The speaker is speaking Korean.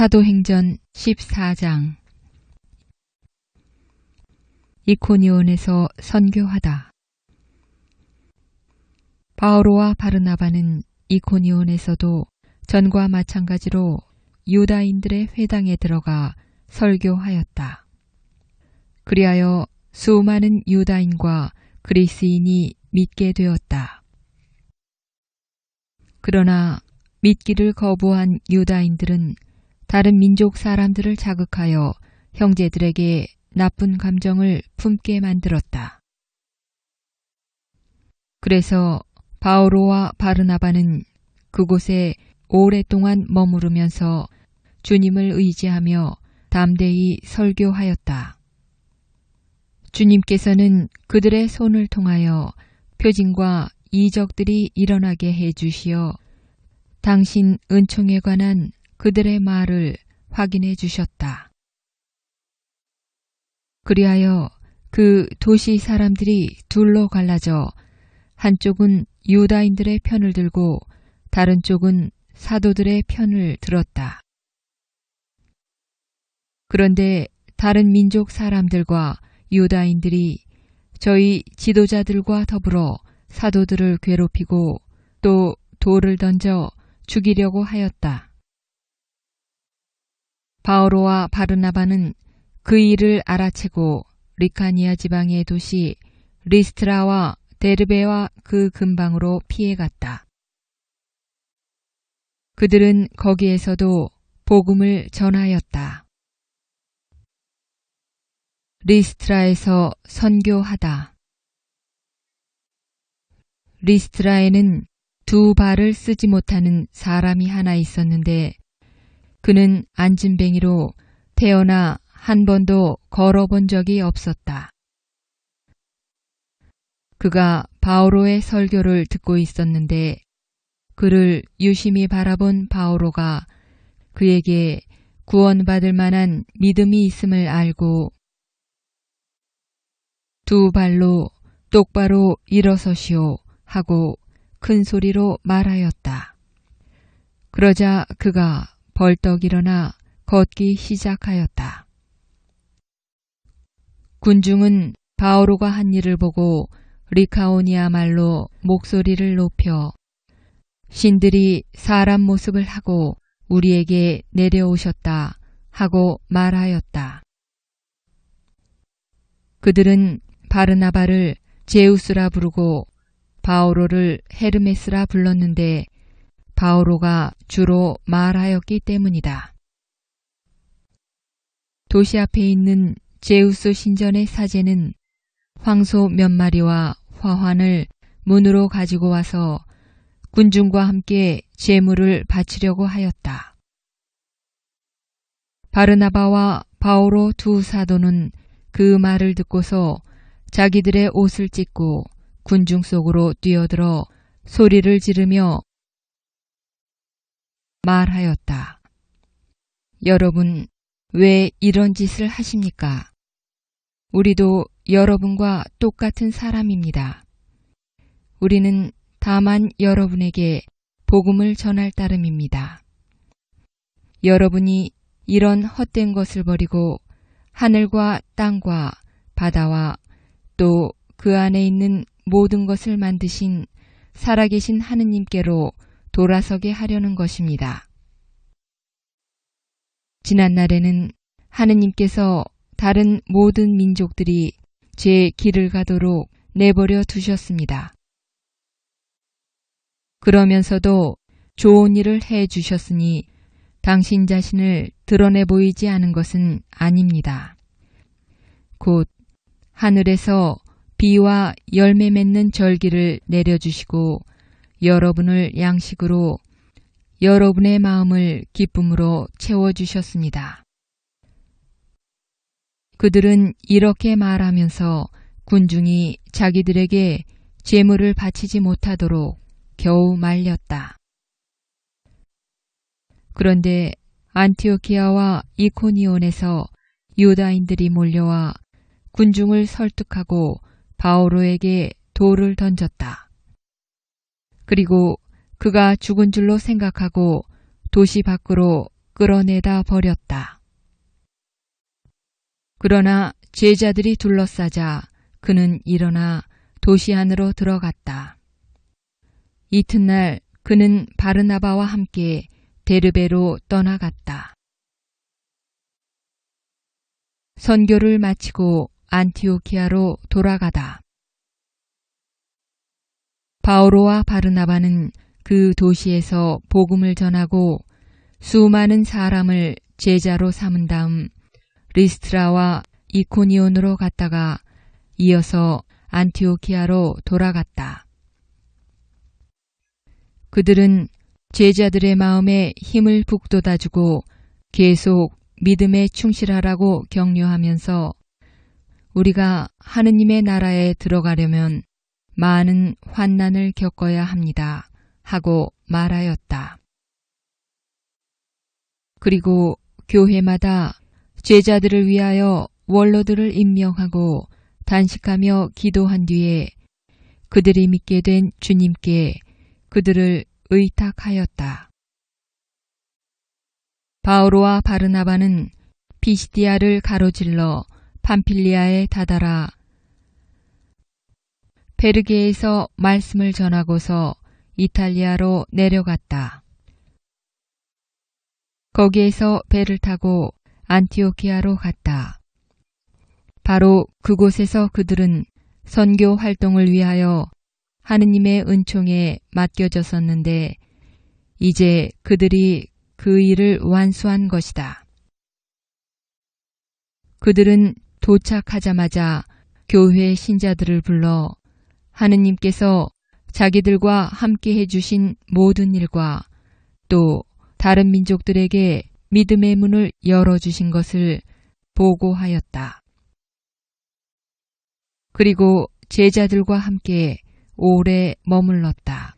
사도행전 14장 이코니온에서 선교하다. 바오로와 바르나바는 이코니온에서도 전과 마찬가지로 유다인들의 회당에 들어가 설교하였다. 그리하여 수많은 유다인과 그리스인이 믿게 되었다. 그러나 믿기를 거부한 유다인들은 다른 민족 사람들을 자극하여 형제들에게 나쁜 감정을 품게 만들었다. 그래서 바오로와 바르나바는 그곳에 오랫동안 머무르면서 주님을 의지하며 담대히 설교하였다. 주님께서는 그들의 손을 통하여 표징과 이적들이 일어나게 해 주시어 당신 은총에 관한 그들의 말을 확인해 주셨다. 그리하여 그 도시 사람들이 둘로 갈라져 한쪽은 유다인들의 편을 들고 다른 쪽은 사도들의 편을 들었다. 그런데 다른 민족 사람들과 유다인들이 저희 지도자들과 더불어 사도들을 괴롭히고 또 돌을 던져 죽이려고 하였다. 바오로와 바르나바는 그 일을 알아채고 리카니아 지방의 도시 리스트라와 데르베와 그 근방으로 피해갔다. 그들은 거기에서도 복음을 전하였다. 리스트라에서 선교하다. 리스트라에는 두 발을 쓰지 못하는 사람이 하나 있었는데 그는 안진뱅이로 태어나 한 번도 걸어본 적이 없었다. 그가 바오로의 설교를 듣고 있었는데 그를 유심히 바라본 바오로가 그에게 구원받을 만한 믿음이 있음을 알고 두 발로 똑바로 일어서시오 하고 큰 소리로 말하였다. 그러자 그가 벌떡 일어나 걷기 시작하였다. 군중은 바오로가 한 일을 보고 리카오니아 말로 목소리를 높여 신들이 사람 모습을 하고 우리에게 내려오셨다 하고 말하였다. 그들은 바르나바를 제우스라 부르고 바오로를 헤르메스라 불렀는데 바오로가 주로 말하였기 때문이다. 도시 앞에 있는 제우스 신전의 사제는 황소 몇 마리와 화환을 문으로 가지고 와서 군중과 함께 제물을 바치려고 하였다. 바르나바와 바오로 두 사도는 그 말을 듣고서 자기들의 옷을 찢고 군중 속으로 뛰어들어 소리를 지르며 말하였다. 여러분, 왜 이런 짓을 하십니까? 우리도 여러분과 똑같은 사람입니다. 우리는 다만 여러분에게 복음을 전할 따름입니다. 여러분이 이런 헛된 것을 버리고 하늘과 땅과 바다와 또 그 안에 있는 모든 것을 만드신 살아계신 하느님께로 돌아서게 하려는 것입니다. 지난날에는 하느님께서 다른 모든 민족들이 제 길을 가도록 내버려 두셨습니다. 그러면서도 좋은 일을 해 주셨으니 당신 자신을 드러내 보이지 않은 것은 아닙니다. 곧 하늘에서 비와 열매 맺는 절기를 내려주시고 여러분을 양식으로 여러분의 마음을 기쁨으로 채워주셨습니다. 그들은 이렇게 말하면서 군중이 자기들에게 재물을 바치지 못하도록 겨우 말렸다. 그런데 안티오키아와 이코니온에서 유다인들이 몰려와 군중을 설득하고 바오로에게 돌을 던졌다. 그리고 그가 죽은 줄로 생각하고 도시 밖으로 끌어내다 버렸다. 그러나 제자들이 둘러싸자 그는 일어나 도시 안으로 들어갔다. 이튿날 그는 바르나바와 함께 데르베로 떠나갔다. 선교를 마치고 안티오키아로 돌아가다. 바오로와 바르나바는 그 도시에서 복음을 전하고 수많은 사람을 제자로 삼은 다음 리스트라와 이코니온으로 갔다가 이어서 안티오키아로 돌아갔다. 그들은 제자들의 마음에 힘을 북돋아주고 계속 믿음에 충실하라고 격려하면서 우리가 하느님의 나라에 들어가려면 많은 환난을 겪어야 합니다. 하고 말하였다. 그리고 교회마다 제자들을 위하여 원로들을 임명하고 단식하며 기도한 뒤에 그들이 믿게 된 주님께 그들을 의탁하였다. 바오로와 바르나바는 피시디아를 가로질러 판필리아에 다다라 베르게에서 말씀을 전하고서 이탈리아로 내려갔다. 거기에서 배를 타고 안티오키아로 갔다. 바로 그곳에서 그들은 선교 활동을 위하여 하느님의 은총에 맡겨졌었는데 이제 그들이 그 일을 완수한 것이다. 그들은 도착하자마자 교회 신자들을 불러 하느님께서 자기들과 함께 해주신 모든 일과 또 다른 민족들에게 믿음의 문을 열어주신 것을 보고하였다. 그리고 제자들과 함께 오래 머물렀다.